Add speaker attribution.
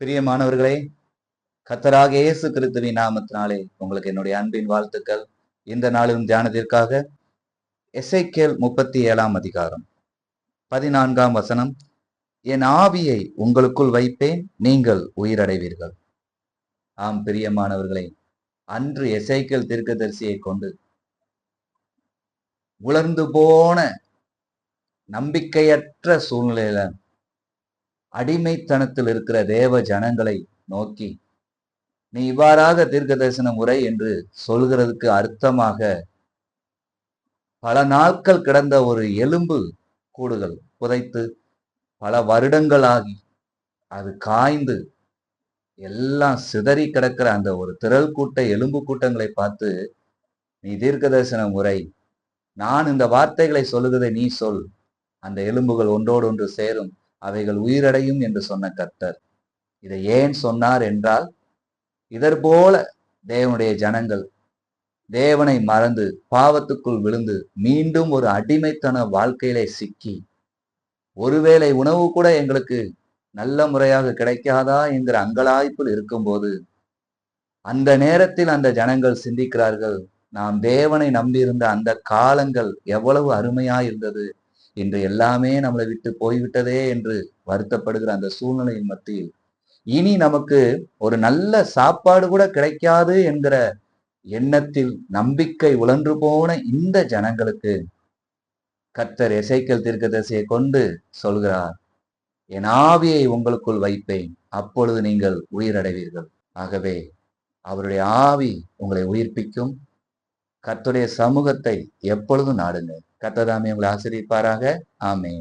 Speaker 1: பிரியமானவர்களே கத்தராக இயேசு கிறிஸ்துவின் நாமத்தினாலே உங்களுக்கு என்னுடைய அன்பின் வாழ்த்துக்கள். இந்த நாளிலும் தியானத்திற்காக எசைக்கேல் முப்பத்தி ஏழாம் அதிகாரம் பதினான்காம் வசனம் என் ஆவியை உங்களுக்குள் வைப்பேன் நீங்கள் உயிரடைவீர்கள். ஆம் பிரியமானவர்களே அன்று எசைக்கேல் தீர்க்கதரிசியை கொண்டு உலர்ந்து போன நம்பிக்கையற்ற சூழ்நிலையில அடிமைத்தனத்தில் இருக்கிற தேவ ஜனங்களை நோக்கி நீ இவ்வாறாக தீர்க்க தரிசன முறை என்று சொல்கிறதுக்கு அர்த்தமாக பல நாட்கள் கிடந்த ஒரு எலும்பு கூடுகள் புதைத்து பல வருடங்களாகி அது காய்ந்து எல்லாம் சிதறி கிடக்கிற அந்த ஒரு திரள் கூட்ட எலும்பு கூட்டங்களை பார்த்து நீ தீர்க்க தரிசன முறை நான் இந்த வார்த்தைகளை சொல்லுகிறதை நீ சொல். அந்த எலும்புகள் ஒன்றோடு ஒன்று சேரும். அவைகள் உயிரடையும் என்று சொன்ன கர்த்தர். இதை ஏன் சொன்னார் என்றால் இதற்போல தேவனுடைய ஜனங்கள் தேவனை மறந்து பாவத்துக்குள் விழுந்து மீண்டும் ஒரு அடிமைத்தன வாழ்க்கையிலே சிக்கி ஒருவேளை உணவு கூட எங்களுக்கு நல்ல முறையாக கிடைக்காதா என்கிற அங்கலாய்ப்பில் இருக்கும்போது அந்த நேரத்தில் அந்த ஜனங்கள் சிந்திக்கிறார்கள் நாம் தேவனை நம்பியிருந்த அந்த காலங்கள் எவ்வளவு அருமையா இருந்தது இன்று எல்லாமே நம்மளை விட்டு போய்விட்டதே என்று வருத்தப்படுகிற அந்த சூழ்நிலையின் மத்தியில் இனி நமக்கு ஒரு நல்ல சாப்பாடு கூட கிடைக்காது என்கிற எண்ணத்தில் நம்பிக்கை உழன்று போன இந்த ஜனங்களுக்கு கத்தர் எசைக்கல் தீர்க்கதரிசியை கொண்டு சொல்கிறார் என் ஆவியை உங்களுக்குள் வைப்பேன் அப்பொழுது நீங்கள் உயிரடைவீர்கள். ஆகவே அவருடைய ஆவி உங்களை உயிர்ப்பிக்கும். கத்துடைய சமூகத்தை எப்பொழுதும் நாடுங்கள். கத்ததாமே உங்களை ஆசிரியப்பாராக ஆமே